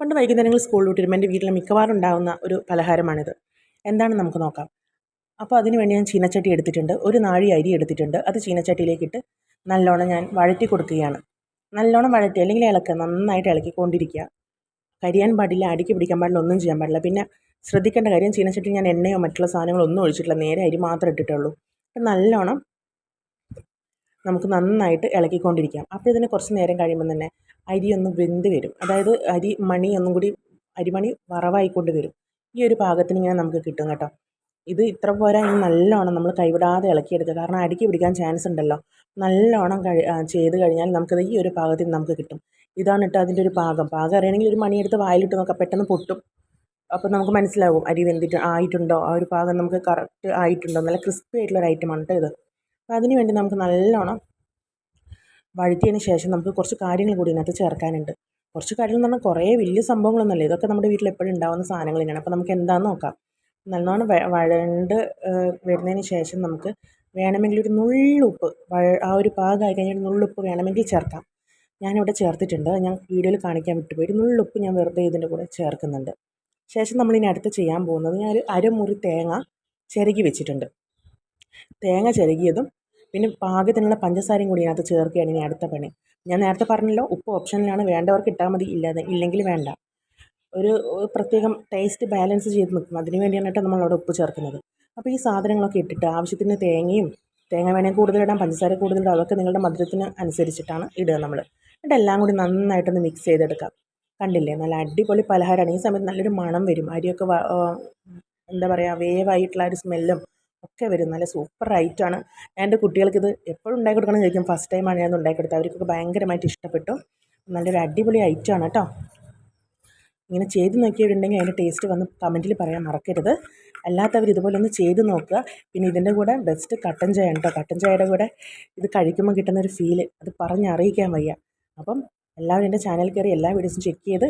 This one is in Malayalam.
പണ്ട് വൈകുന്നേരങ്ങളിൽ സ്കൂളിൽ വിട്ടിരുമ്പോൾ എന്റെ വീട്ടിൽ മിക്കവാറും ഉണ്ടാകുന്ന ഒരു പലഹാരമാണിത്. എന്താണെന്ന് നമുക്ക് നോക്കാം. അപ്പോൾ അതിന് വേണ്ടി ഞാൻ ചീനച്ചട്ടി എടുത്തിട്ടുണ്ട്. ഒരു നാഴി അരി എടുത്തിട്ടുണ്ട്. അത് ചീനച്ചട്ടിയിലേക്കിട്ട് നല്ലോണം ഞാൻ വഴറ്റി കൊടുക്കുകയാണ്. നല്ലോണം വഴറ്റി അല്ലെങ്കിൽ ഇളക്കുക നന്നായിട്ട് ഇളക്കിക്കൊണ്ടിരിക്കുക. കരിയാൻ പാടില്ല അടിക്ക് പിടിക്കാൻ പാടില്ല ഒന്നും ചെയ്യാൻ പാടില്ല. പിന്നെ ശ്രദ്ധിക്കേണ്ട കാര്യം ചീനച്ചട്ടി ഞാൻ എണ്ണയോ മറ്റുള്ള സാധനങ്ങളോ ഒന്നും ഒഴിച്ചിട്ടില്ല. നേരെ അരി മാത്രം ഇട്ടിട്ടുള്ളൂ അപ്പം നല്ലോണം നമുക്ക് നന്നായിട്ട് ഇളക്കിക്കൊണ്ടിരിക്കാം അപ്പോൾ ഇതിന് കുറച്ച് നേരം കഴിയുമ്പോൾ തന്നെ അരി ഒന്ന് വെന്ത് വരും. അതായത് അരി മണി ഒന്നും കൂടി അരിമണി വറവായിക്കൊണ്ട് വരും. ഈ ഒരു പാകത്തിന് ഇങ്ങനെ നമുക്ക് കിട്ടും കേട്ടോ. ഇത് ഇത്ര പോരാ ഇനി നല്ലോണം നമ്മൾ കൈവിടാതെ ഇളക്കിയെടുക്കുക. കാരണം അടിക്ക് പിടിക്കാൻ ചാൻസ് ഉണ്ടല്ലോ. നല്ലോണം കഴി ചെയ്ത് കഴിഞ്ഞാൽ നമുക്കത് ഈ ഒരു പാകത്തിന് നമുക്ക് കിട്ടും. ഇതാണ് കേട്ടോ അതിന്റെ ഒരു പാകം. പാകം അറിയണമെങ്കിൽ ഒരു മണിയെടുത്ത് വായിലിട്ട് നോക്കാം. പെട്ടെന്ന് പൊട്ടും. അപ്പോൾ നമുക്ക് മനസ്സിലാവും അരി വെന്തിട്ട് ആയിട്ടുണ്ടോ? ആ ഒരു പാകം നമുക്ക് കറക്റ്റ് ആയിട്ടുണ്ടോ? നല്ല ക്രിസ്പി ആയിട്ടുള്ള ഒരു ഐറ്റമാണ് കേട്ടോ ഇത്. അപ്പോൾ അതിന് വേണ്ടി നമുക്ക് നല്ലോണം വഴറ്റിയതിന് ശേഷം നമുക്ക് കുറച്ച് കാര്യങ്ങൾ കൂടി ഇതിനകത്ത് ചേർക്കാനുണ്ട്. കുറച്ച് കാര്യങ്ങൾ എന്ന് പറഞ്ഞാൽ കുറേ വലിയ സംഭവങ്ങളൊന്നുമല്ല. ഇതൊക്കെ നമ്മുടെ വീട്ടിൽ എപ്പോഴും ഉണ്ടാകുന്ന സാധനങ്ങൾ തന്നെയാണ്. അപ്പോൾ നമുക്ക് എന്താണെന്ന് നോക്കാം. നല്ലോണം വഴണ്ട് വരുന്നതിന് ശേഷം നമുക്ക് വേണമെങ്കിൽ ഒരു നുള്ളുപ്പ് ആ ഒരു പാകമായി കഴിഞ്ഞാൽ നുള്ളുപ്പ് വേണമെങ്കിൽ ചേർക്കാം. ഞാനിവിടെ ചേർത്തിട്ടുണ്ട്. ഞാൻ വീഡിയോയിൽ കാണിക്കാൻ വിട്ടുപോയി. ഒരു നുള്ളുപ്പ് ഞാൻ വെറുതെ ഇതിന്റെ കൂടെ ചേർക്കുന്നുണ്ട്. ശേഷം നമ്മളിനി അടുത്ത് ചെയ്യാൻ പോകുന്നത് ഞാൻ ഒരു അരമുറി തേങ്ങ ചിരകി വെച്ചിട്ടുണ്ട്. തേങ്ങ ചിരകിയതും പിന്നെ പാകത്തിനുള്ള പഞ്ചസാരയും കൂടി അതിനകത്ത് ചേർക്കുകയാണ് ഇനി അടുത്ത പണി. ഞാൻ നേരത്തെ പറഞ്ഞല്ലോ ഉപ്പ് ഓപ്ഷനിലാണ്. വേണ്ടവർക്ക് ഇട്ടാൽ മതി ഇല്ലാതെ ഇല്ലെങ്കിൽ വേണ്ട. ഒരു പ്രത്യേകം ടേസ്റ്റ് ബാലൻസ് ചെയ്ത് നിൽക്കും അതിന് വേണ്ടിയാണ് കേട്ടോ നമ്മളവിടെ ഉപ്പ് ചേർക്കുന്നത്. അപ്പോൾ ഈ സാധനങ്ങളൊക്കെ ഇട്ടിട്ട് ആവശ്യത്തിന് തേങ്ങയും തേങ്ങ വേണമെങ്കിൽ കൂടുതലിടാം പഞ്ചസാര കൂടുതലിടാം അതൊക്കെ നിങ്ങളുടെ മധുരത്തിന് അനുസരിച്ചിട്ടാണ് ഇടുക നമ്മൾ എന്നിട്ട് എല്ലാം കൂടി നന്നായിട്ടൊന്ന് മിക്സ് ചെയ്തെടുക്കാം. കണ്ടില്ലേ? നല്ല അടിപൊളി പലഹാരമാണ് ഈ സമയത്ത് നല്ലൊരു മണം വരും. അരിയൊക്കെ എന്താ പറയുക വേവായിട്ടുള്ള ഒരു സ്മെല്ലും ഒക്കെ വരും. നല്ല സൂപ്പർ ഐറ്റമാണ് എന്റെ ഇത് എപ്പോഴും ഉണ്ടാക്കി കൊടുക്കണം ചോദിക്കും. ഫസ്റ്റ് ടൈമാണ് ഞാൻ ഉണ്ടാക്കി കൊടുത്തത്. അവർക്കൊക്കെ ഭയങ്കരമായിട്ട് ഇഷ്ടപ്പെട്ടു. നല്ലൊരു അടിപൊളി ഐറ്റമാണ് കേട്ടോ ഇങ്ങനെ ചെയ്ത് നോക്കിയവരുണ്ടെങ്കിൽ അതിന്റെ ടേസ്റ്റ് വന്ന് കമന്റിൽ പറയാൻ മറക്കരുത്. അല്ലാത്തവർ ഇതുപോലെ ഒന്ന് ചെയ്ത് നോക്കുക. പിന്നെ ഇതിന്റെ കൂടെ ബെസ്റ്റ് കട്ടൻ ചായ കേട്ടോ കട്ടൻ ചായയുടെ കൂടെ ഇത് കഴിക്കുമ്പോൾ കിട്ടുന്ന ഒരു ഫീൽ അത് പറഞ്ഞറിയിക്കാൻ വയ്യ. അപ്പം എല്ലാവരും എന്റെ ചാനൽ കയറി എല്ലാ വീഡിയോസും ചെക്ക് ചെയ്ത്